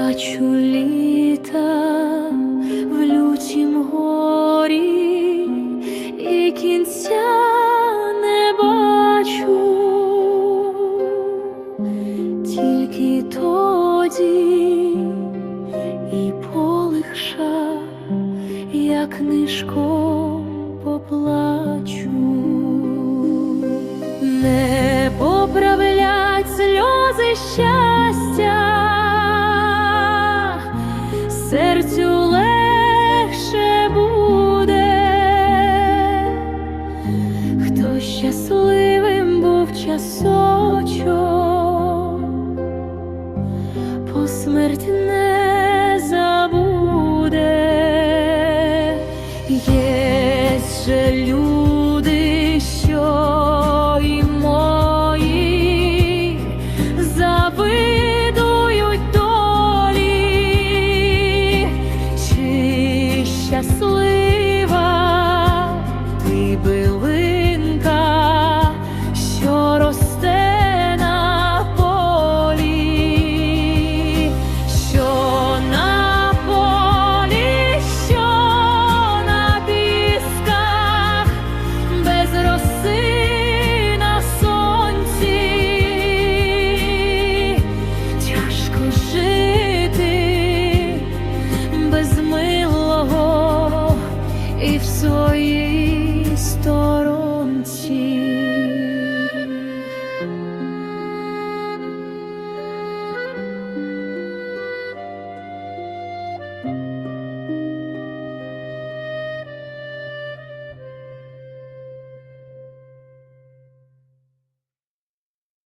Трачу літа в лютім горі і кінця не бачу, тільки тоді і полегша, як книжком поплачу, не поправлять сльози щастя, часочок, посмерть не забуде, є люди, що і мої завидують. в своїй історії.